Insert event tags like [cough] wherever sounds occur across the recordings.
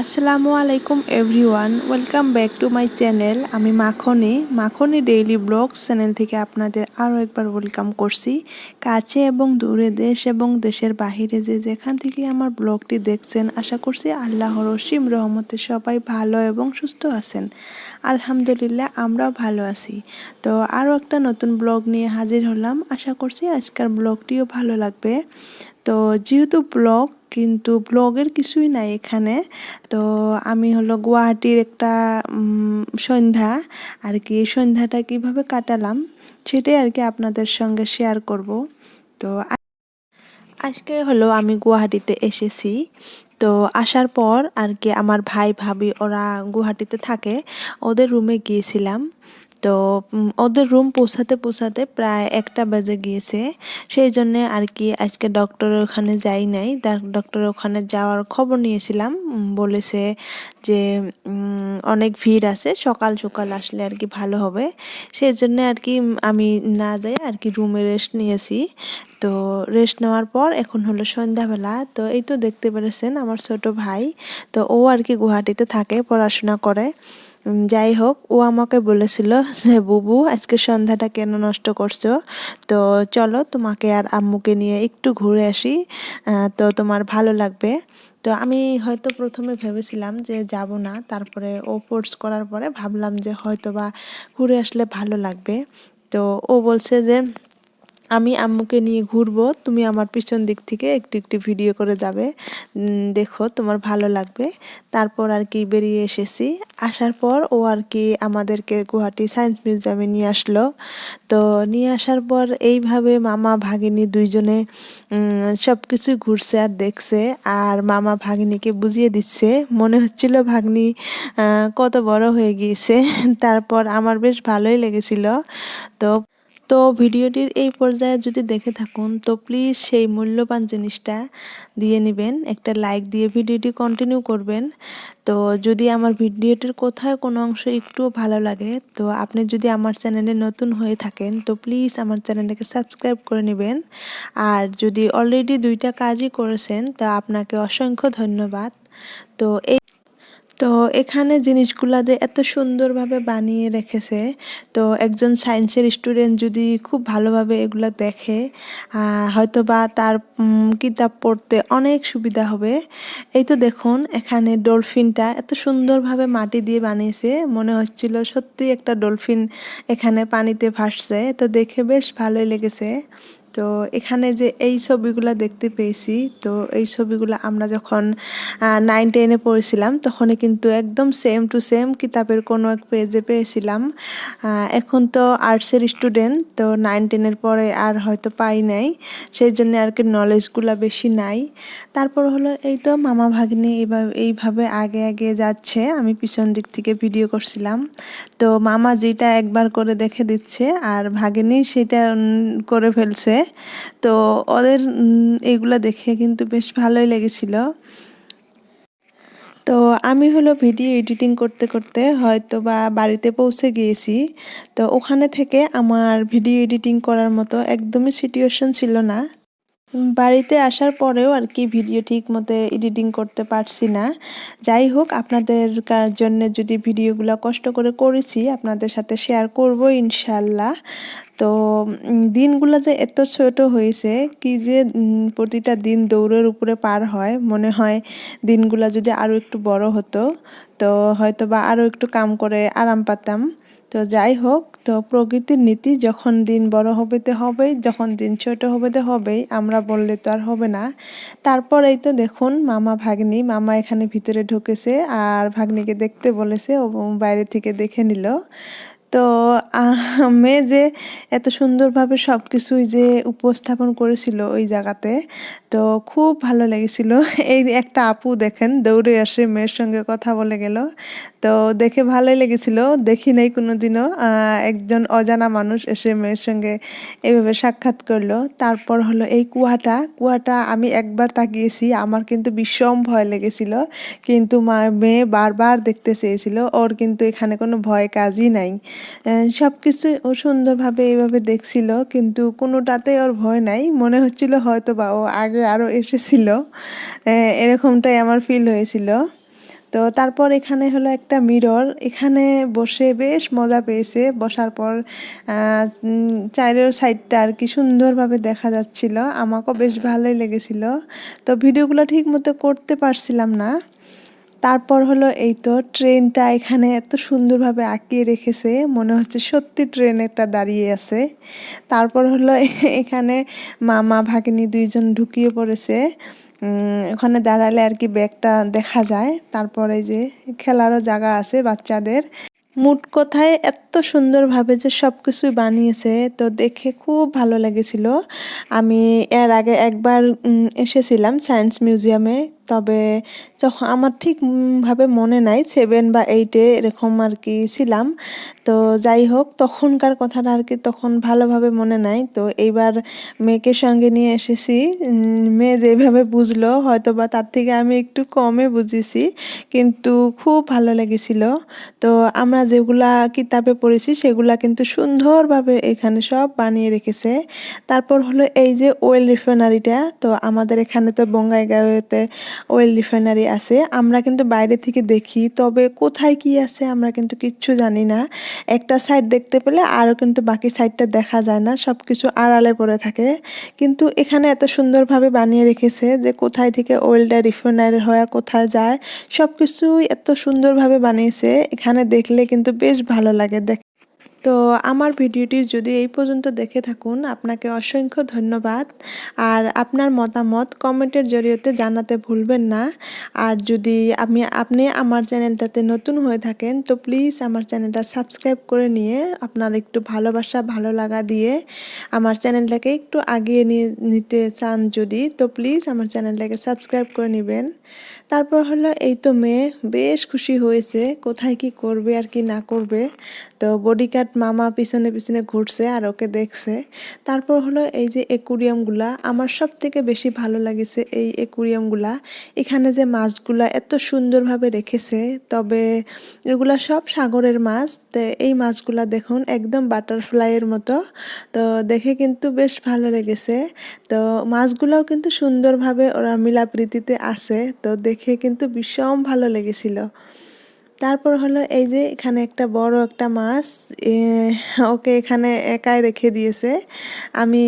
আসসালামু আলাইকুম everyone, welcome back to my channel. আমি Makhni. Makhni daily blog channel থেকে আপনাদের আরও একবার ওয়েলকাম করছি। কাছে এবং দূরে দেশ এবং দেশের বাহিরে যে যেখান থেকে আমার ব্লগটি দেখছেন, আশা করছি আল্লাহর অসীম রহমতে সবাই ভালো এবং সুস্থ আছেন। আলহামদুলিল্লাহ, আমরাও ভালো আছি। তো আরও একটা নতুন ব্লগ নিয়ে হাজির হলাম। আশা করছি আজকের ব্লগটিও ভালো লাগবে। তো যেহেতু ব্লগ, কিন্তু ব্লগের কিছুই নাই এখানে। তো আমি হলো গুয়াহাটির একটা সন্ধ্যা, আর কি সন্ধ্যাটা কীভাবে কাটালাম সেটাই আর কি আপনাদের সঙ্গে শেয়ার করব। তো আজকে হলো আমি গুয়াহাটিতে এসেছি। তো আসার পর আর কি আমার ভাই, ভাবি ওরা গুয়াহাটিতে থাকে, ওদের রুমে গিয়েছিলাম। তো ওদের রুম পৌঁছাতে পৌঁছাতে প্রায় একটা বেজে গিয়েছে। সেই জন্যে আর কি আজকে ডক্টরের ওখানে যাই নাই। ডক্টরের ওখানে যাওয়ার খবর নিয়েছিলাম। বলেছে যে অনেক ভিড় আছে। সকাল সকাল আসলে আর কি ভালো হবে। সেই জন্য আর কি আমি না যাই আর কি রুমে রেস্ট নিয়েছি। তো রেস্ট নেওয়ার পর এখন হলো সন্ধ্যাবেলা। তো, এই তো দেখতে পেরেছেন আমার ছোট ভাই। তো, ও আর কি গুয়াহাটিতে থাকে, পড়াশোনা করে। যাই হোক, ও আমাকে বলেছিল যে, বুবু, আজকে সন্ধ্যাটা কেন নষ্ট করছ? তো চলো, তোমাকে আর আম্মুকে নিয়ে একটু ঘুরে আসি। তো তোমার ভালো লাগবে। তো আমি হয়তো প্রথমে ভেবেছিলাম যে, যাব না। তারপরে ও ফোর্স করার পরে ভাবলাম যে হয়তো বা ঘুরে আসলে ভালো লাগবে। তো ও বলছে যে আমি আম্মুকে নিয়ে ঘুরবো, তুমি আমার পিছন দিক থেকে একটু একটু ভিডিও করে যাবে। দেখো তোমার ভালো লাগবে। তারপর আর কি বেরিয়ে এসেছি। আসার পর ও আর কি আমাদেরকে গুয়াহাটি সায়েন্স মিউজিয়ামে নিয়ে আসলো। তো নিয়ে আসার পর এইভাবে মামা ভাগিনী দুইজনে সব কিছুই ঘুরছে আর দেখছে। আর মামা ভাগিনীকে বুঝিয়ে দিচ্ছে, মনে হচ্ছিল ভাগ্নি কত বড় হয়ে গিয়েছে। [laughs] তারপর আমার বেশ ভালোই লেগেছিল। তো তো ভিডিওটির এই পর্যায়ে যদি দেখে থাকুন, তো প্লিজ সেই মূল্যবান জিনিসটা দিয়ে নেবেন। একটা লাইক দিয়ে ভিডিওটি কন্টিনিউ করবেন। তো যদি আমার ভিডিওটির কোথায় কোনো অংশ একটুও ভালো লাগে, তো আপনি যদি আমার চ্যানেলে নতুন হয়ে থাকেন, তো প্লিজ আমার চ্যানেলটাকে সাবস্ক্রাইব করে নেবেন। আর যদি অলরেডি দুইটা কাজই করেছেন, তা আপনাকে অসংখ্য ধন্যবাদ। তো এই তো এখানে জিনিসগুলা যে এত সুন্দরভাবে বানিয়ে রেখেছে, তো একজন সায়েন্সের স্টুডেন্ট যদি খুব ভালোভাবে এগুলো দেখে হয়তো বা তার কিতাব পড়তে অনেক সুবিধা হবে। এই তো দেখুন, এখানে ডলফিনটা এত সুন্দরভাবে মাটি দিয়ে বানিয়েছে, মনে হচ্ছিল সত্যি একটা ডলফিন এখানে পানিতে ভাসছে, তো দেখে বেশ ভালোই লেগেছে। তো এখানে যে এই ছবিগুলো দেখতে পেয়েছি, তো এই ছবিগুলো আমরা যখন নাইন টেনে পড়েছিলাম, তখনই কিন্তু একদম সেম টু সেম কিতাবের কোনো এক পেজে পেয়েছিলাম। এখন তো আর্টসের স্টুডেন্ট তো নাইন টেনের পরে আর হয়তো পাই নাই সেই জন্য আর কি নলেজগুলো বেশি নাই। তারপর হলো এই তো মামা ভাগ্নে এইভাবে এইভাবে আগে আগে যাচ্ছে, আমি পিছন দিক থেকে ভিডিও করছিলাম। তো মামা যেটা একবার করে দেখে দিচ্ছে, আর ভাগিনী সেটা করে ফেলছে। তো ওদের এগুলো দেখে কিন্তু বেশ ভালোই লেগেছিল। তো আমি হলো ভিডিও এডিটিং করতে করতে হয়তো বা বাড়িতে পৌঁছে গিয়েছি। তো ওখানে থেকে আমার ভিডিও এডিটিং করার মতো একদমই সিচুয়েশন ছিল না। বাড়িতে আসার পরেও আর কি ভিডিও ঠিক মতো এডিটিং করতে পারছি না। যাই হোক, আপনাদের জন্য যদি ভিডিওগুলো কষ্ট করে করেছি, আপনাদের সাথে শেয়ার করব ইনশাল্লাহ। তো দিনগুলো যে এত ছোট হয়েছে, কি যে প্রতিটা দিন দৌড়ের উপরে পার হয়। মনে হয় দিনগুলো যদি আরও একটু বড় হতো, তো হয়তো বা আরও একটু কাম করে আরাম পাতাম। তো যাই হোক, তো প্রকৃতির নীতি যখন দিন বড় হবে তো হবেই, যখন দিন ছোট হবেতে হবেই, আমরা বললে তো আর হবে না। তারপর এই তো দেখুন, মামা ভাগ্নি, মামা এখানে ভিতরে ঢুকেছে, আর ভাগ্নিকে দেখতে বলেছে, ও বাইরে থেকে দেখে নিল। তো মেয়ে যে এত সুন্দরভাবে সব কিছুই যে উপস্থাপন করেছিল ওই জায়গাতে, তো খুব ভালো লেগেছিল। এই একটা আপু দেখেন, দৌড়ে আসে মেয়ের সঙ্গে কথা বলে গেল। তো দেখে ভালোই লেগেছিল, দেখি নাই কোনো দিনও একজন অজানা মানুষ এসে মেয়ের সঙ্গে এভাবে সাক্ষাৎ করল। তারপর হলো এই কুয়াটা। কুয়াটা আমি একবার তাকিয়েছি, আমার কিন্তু ভীষণ ভয় লেগেছিল। কিন্তু মা, মেয়ে বারবার দেখতে চেয়েছিল, ওর কিন্তু এখানে কোনো ভয় কাজই নাই। সব কিছু ও সুন্দরভাবে এইভাবে দেখছিল, কিন্তু কোনোটাতে ওর ভয় নাই। মনে হচ্ছিল হয়তো বা ও আগে আরও এসেছিল। এরকমটাই আমার ফিল হয়েছিল। তো তারপর এখানে হলো একটা মিরর এখানে বসে বেশ মজা পেয়েছে। বসার পর চারের সাইডটা আর কি সুন্দরভাবে দেখা যাচ্ছিল। আমাকেও বেশ ভালোই লেগেছিল। তো ভিডিওগুলো ঠিক মতো করতে পারছিলাম না। তারপর হলো এই তো ট্রেনটা এখানে এত সুন্দরভাবে আঁকিয়ে রেখেছে, মনে হচ্ছে সত্যি ট্রেন একটা দাঁড়িয়ে আছে। তারপর হলো [laughs] এখানে মামা ভাগিনী দুইজন ঢুকিয়ে পড়েছে। ওখানে দাঁড়ালে আর কি ব্যাগটা দেখা যায়। তারপরে যে খেলারও জায়গা আছে বাচ্চাদের। মোট কথায় এত সুন্দরভাবে যে সব কিছুই বানিয়েছে, তো দেখে খুব ভালো লেগেছিল। আমি এর আগে একবার এসেছিলাম সায়েন্স মিউজিয়ামে, তবে যখন আমার ঠিকভাবে মনে নাই, সেভেন বা এইটে এরকম আর কি ছিলাম। তো যাই হোক, তখনকার কথাটা আর কি তখন ভালোভাবে মনে নাই। তো এইবার মেয়েকে সঙ্গে নিয়ে এসেছি মেয়ে যেভাবে বুঝলো হয়তো বা তার থেকে আমি একটু কমে বুঝেছি, কিন্তু খুব ভালো লেগেছিল। তো আমরা যেগুলা কিতাবে পড়েছি, সেগুলা কিন্তু সুন্দরভাবে এখানে সব বানিয়ে রেখেছে। তারপর হলো এই যে ওয়েল রিফাইনারিটা তো আমাদের এখানে তো বঙ্গাইগাঁওতে ওয়েল রিফাইনারি আছে। আমরা কিন্তু বাইরে থেকে দেখি, তবে কোথায় কি আছে আমরা কিন্তু কিচ্ছু জানি না। একটা সাইড দেখতে পেলে আরও কিন্তু বাকি সাইডটা দেখা যায় না সব কিছু আড়ালে পড়ে থাকে। কিন্তু এখানে এত সুন্দরভাবে বানিয়ে রেখেছে যে কোথায় থেকে ওয়েলটা রিফাইনারি হয়ে কোথায় যায় সব কিছুই এত সুন্দরভাবে বানিয়েছে। এখানে দেখলে কিন্তু বেশ ভালো লাগে। দেখ তো আমার ভিডিওটি যদি এই পর্যন্ত দেখে থাকুন, আপনাকে অসংখ্য ধন্যবাদ। আর আপনার মতামত কমেন্টের জরিয়তে জানাতে ভুলবেন না। আর যদি আমি, আপনি আমার চ্যানেলটাতে নতুন হয়ে থাকেন, তো প্লিজ আমার চ্যানেলটা সাবস্ক্রাইব করে নিয়ে আপনার একটু ভালোবাসা, ভালো লাগা দিয়ে আমার চ্যানেলটাকে একটু আগিয়ে নিয়ে নিতে চান যদি, তো প্লিজ আমার চ্যানেলটাকে সাবস্ক্রাইব করে নেবেন। তারপর হলো, এই তো মেয়ে, বেশ খুশি হয়েছে, কোথায় কি করবে আর কি না করবে। তো বডিগার্ড মামা পিছনে পিছনে ঘুরছে আর ওকে দেখছে। তারপর হলো এই যে একুরিয়ামগুলা, আমার সব থেকে বেশি ভালো লাগেছে এই একুরিয়ামগুলা। এখানে যে মাছগুলা এত সুন্দরভাবে রেখেছে, তবে এগুলা সব সাগরের মাছ। তো এই মাছগুলা দেখুন, একদম বাটারফ্লাইয়ের মতো। তো দেখে কিন্তু বেশ ভালো লেগেছে। তো মাছগুলাও কিন্তু সুন্দরভাবে ওরা মিলাপ্রীতিতে আছে। তো দেখে কিন্তু ভীষণ ভালো লেগেছিল। তারপর হলো এই যে এখানে একটা বড় একটা মাছ ওকে এখানে একাই রেখে দিয়েছে। আমি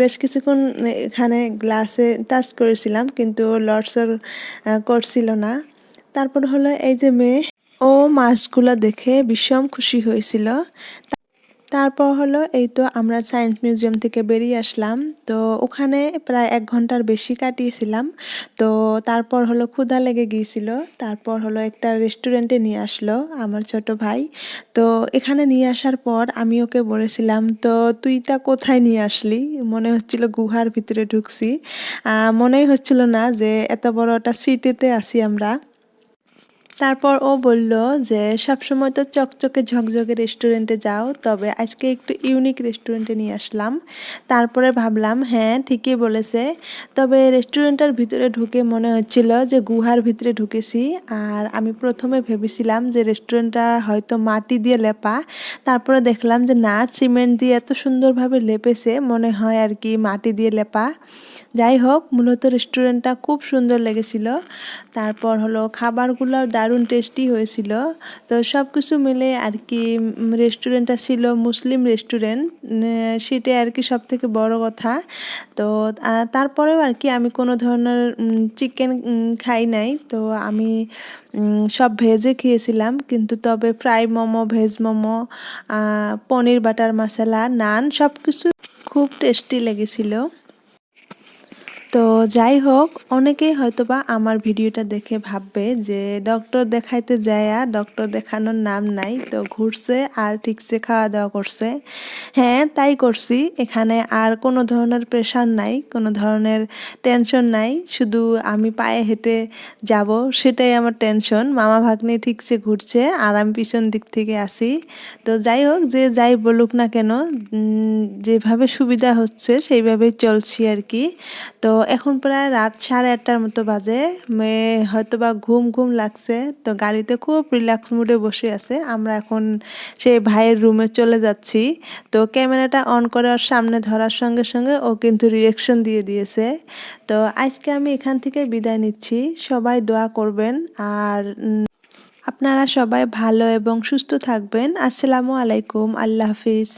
বেশ কিছুক্ষণ এখানে গ্লাসে টাচ করেছিলাম, কিন্তু লটসর করছিল না। তারপর হলো এই যে মেয়ে, ও মাছগুলো দেখে ভীষণ খুশি হয়েছিল। তারপর হলো এই তো আমরা সায়েন্স মিউজিয়াম থেকে বেরিয়ে আসলাম। তো ওখানে প্রায় এক ঘণ্টার বেশি কাটিয়েছিলাম। তো তারপর হলো ক্ষুধা লেগে গিয়েছিল। তারপর হলো একটা রেস্টুরেন্টে নিয়ে আসলো আমার ছোট ভাই। তো এখানে নিয়ে আসার পর আমি ওকে বলেছিলাম, তো তুইটা কোথায় নিয়ে আসলি? মনে হচ্ছিল গুহার ভিতরে ঢুকছি। মনেই হচ্ছিল না যে এত বড় একটা সিটিতে আছি আমরা। তারপর ও বলল যে, সবসময় তো চকচকে ঝকঝকে রেস্টুরেন্টে যাও, তবে আজকে একটু ইউনিক রেস্টুরেন্টে নিয়ে আসলাম। তারপরে ভাবলাম হ্যাঁ ঠিকই বলেছে। তবে রেস্টুরেন্টের ভিতরে ঢুকে মনে হচ্ছিল যে, গুহার ভিতরে ঢুকেছি। আর আমি প্রথমে ভেবেছিলাম যে রেস্টুরেন্টটা হয়তো মাটি দিয়ে লেপা। তারপরে দেখলাম যে, না সিমেন্ট দিয়ে এত সুন্দরভাবে লেপেছে, মনে হয় আর কি মাটি দিয়ে লেপা। যাই হোক, মূলত রেস্টুরেন্টটা খুব সুন্দর লেগেছিল। তারপর হলো খাবারগুলো দারুণ টেস্টি হয়েছিল। তো সব কিছু মিলে আর কি রেস্টুরেন্টটা ছিল মুসলিম রেস্টুরেন্ট সেটাই আর কি সব থেকে বড় কথা। তো তারপরেও আর কি আমি কোনো ধরনের চিকেন খাই নাই। তো আমি সব ভেজে খেয়েছিলাম। কিন্তু তবে fry momo veg momo paneer butter masala, naan সব কিছু খুব টেস্টি লেগেছিল। তো যাই হোক, অনেকেই হয়তোবা আমার ভিডিওটা দেখে ভাববে যে ডক্টর দেখাইতে যায়া ডক্টর দেখানোর নাম নাই, তো ঘুরছে আর ঠিকসে খাওয়া দাওয়া করছে। হ্যাঁ তাই করছি, এখানে আর কোনো ধরনের প্রেশার নাই, কোনো ধরনের টেনশন নাই, শুধু আমি পায়ে হেঁটে যাব, সেটাই আমার টেনশন মামা ভাগ্নে ঠিকসে ঘুরছে, আর আমি পিছন দিক থেকে আসি তো যাই হোক, যে যাই বলুক না কেন যেভাবে সুবিধা হচ্ছে, সেইভাবেই চলছি আর কি। তো এখন প্রায় রাত সাড়ে আটটার মতো বাজে। মেয়ে হয়তো বা ঘুম ঘুম লাগছে। তো গাড়িতে খুব রিল্যাক্স মুডে বসে আছে। আমরা এখন সেই ভাইয়ের রুমে চলে যাচ্ছি। তো ক্যামেরাটা অন করে ওর সামনে ধরার সঙ্গে সঙ্গে ও কিন্তু রিয়েকশন দিয়ে দিয়েছে। তো আজকে আমি এখান থেকে বিদায় নিচ্ছি। সবাই দোয়া করবেন। আর আপনারা সবাই ভালো এবং সুস্থ থাকবেন। আসসালামু আলাইকুম। আল্লাহ হাফিজ।